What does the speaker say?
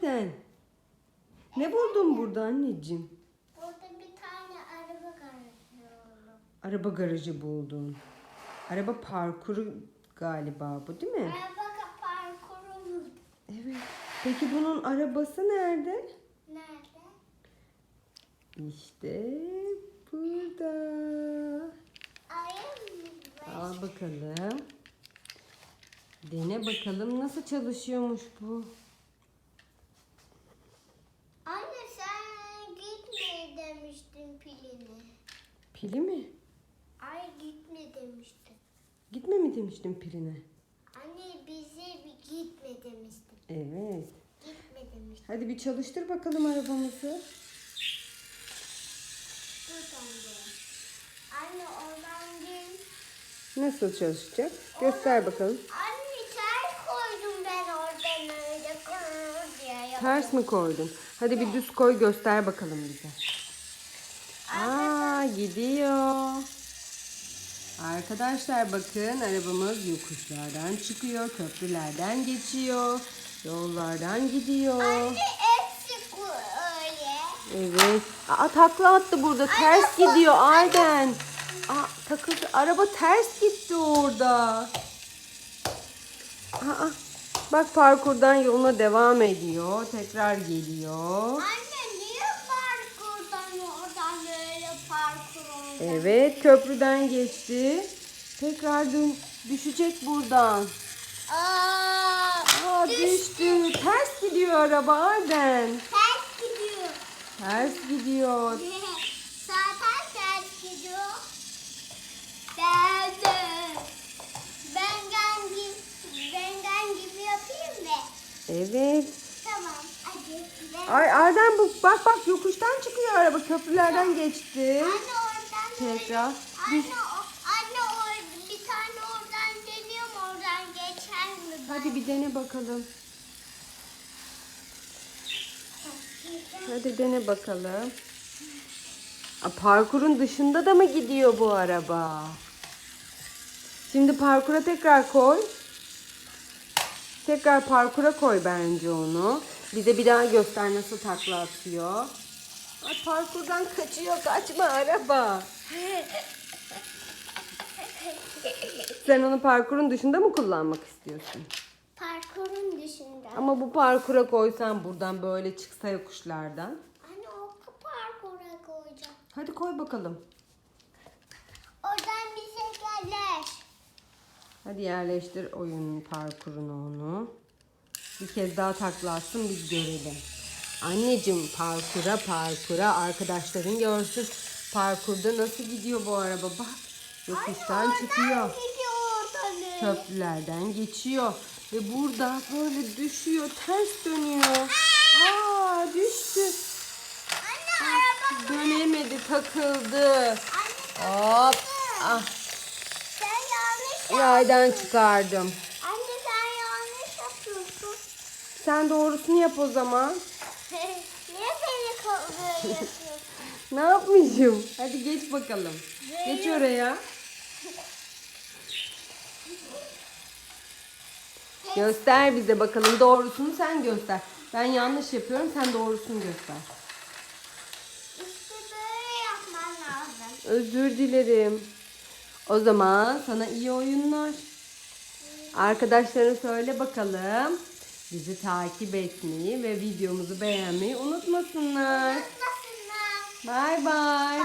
Arden. Ne buldun burada anneciğim? Burada bir tane araba garajı Araba garajı buldun. Araba parkuru galiba bu değil mi? Araba parkuru mu? Evet. Peki bunun arabası nerede? Nerede? İşte burada. Al bakalım. Dene bakalım nasıl çalışıyormuş bu. Anne sen gitme demiştin pilini. Pili mi? Ay gitme demiştin. Gitme mi demiştim piline? Anne bize bir gitme demiştin. Evet. Gitme demiştin. Hadi bir çalıştır bakalım arabamızı. Dur anne. Anne oradan gel. Nasıl çalışacak? Göster bakalım. Anne ters koydum ben oradan öyle kırır diye. Ters mi koydun? Hadi bir düz koy göster bakalım bize. Aa gidiyor. Arkadaşlar bakın arabamız yokuşlardan çıkıyor, köprülerden geçiyor, yollardan gidiyor. Anne hepsi öyle. Evet. Aa takla attı burada. Ters gidiyor Arden. Aa takıldı. Araba ters gitti orada. Aa, bak parkurdan yoluna devam ediyor. Tekrar geliyor. Anne niye parkurdan oradan böyle parkur oldu? Evet köprüden geçti. Tekrar dön düşecek buradan. Aa, Aa düştü. Ters gidiyor araba Arden. Ters gidiyor. Ters gidiyor. Zaten ters gidiyor. Ben de. Bengen gibi, bengen gibi yapayım mı? Evet. Tamam. Hadi. Ben... Ay Arden bu bak bak yokuştan çıkıyor araba köprülerden geçti. Anne Tekrar. Anne, o, anne o, bir tane oradan deniyorum oradan geçer mi? Hadi bir dene bakalım. Hadi dene bakalım. Parkurun dışında da mı gidiyor bu araba? Şimdi parkura tekrar koy. Tekrar parkura koy bence onu. Bize bir daha göster nasıl takla atıyor. Ay, parkurdan kaçıyor. Kaçma araba. Sen onu parkurun dışında mı kullanmak istiyorsun? Parkurun dışında. Ama bu parkura koysan buradan böyle çıksa yokuşlardan. Anne o parkura koyacağım. Hadi koy bakalım. Oradan bize gelir. Hadi yerleştir oyunun parkurunu onu. Bir kez daha takla atsın biz görelim. Anneciğim parkura parkura arkadaşların görsün. Parkurda nasıl gidiyor bu araba bak. Yokuştan çıkıyor. Köprülerden geçiyor. Ve burada böyle düşüyor. Ters dönüyor. Aa düştü. Anne araba. Dönemedi takıldı. Hop. Ah sen yanlış yaydan çıkardım. Anne sen yanlış yapıyorsun. Sen doğrusunu yap o zaman. Niye beni ko- böyle yapıyorsun? Ne yapmışım? Hadi geç bakalım. Geç oraya. Göster bize bakalım. Doğrusunu sen göster. Ben yanlış yapıyorum. Sen doğrusunu göster. İşte böyle yapman lazım. Özür dilerim. O zaman sana iyi oyunlar. Arkadaşlara söyle bakalım. Bizi takip etmeyi ve videomuzu beğenmeyi unutmasınlar. Nasılsın? Bay bay.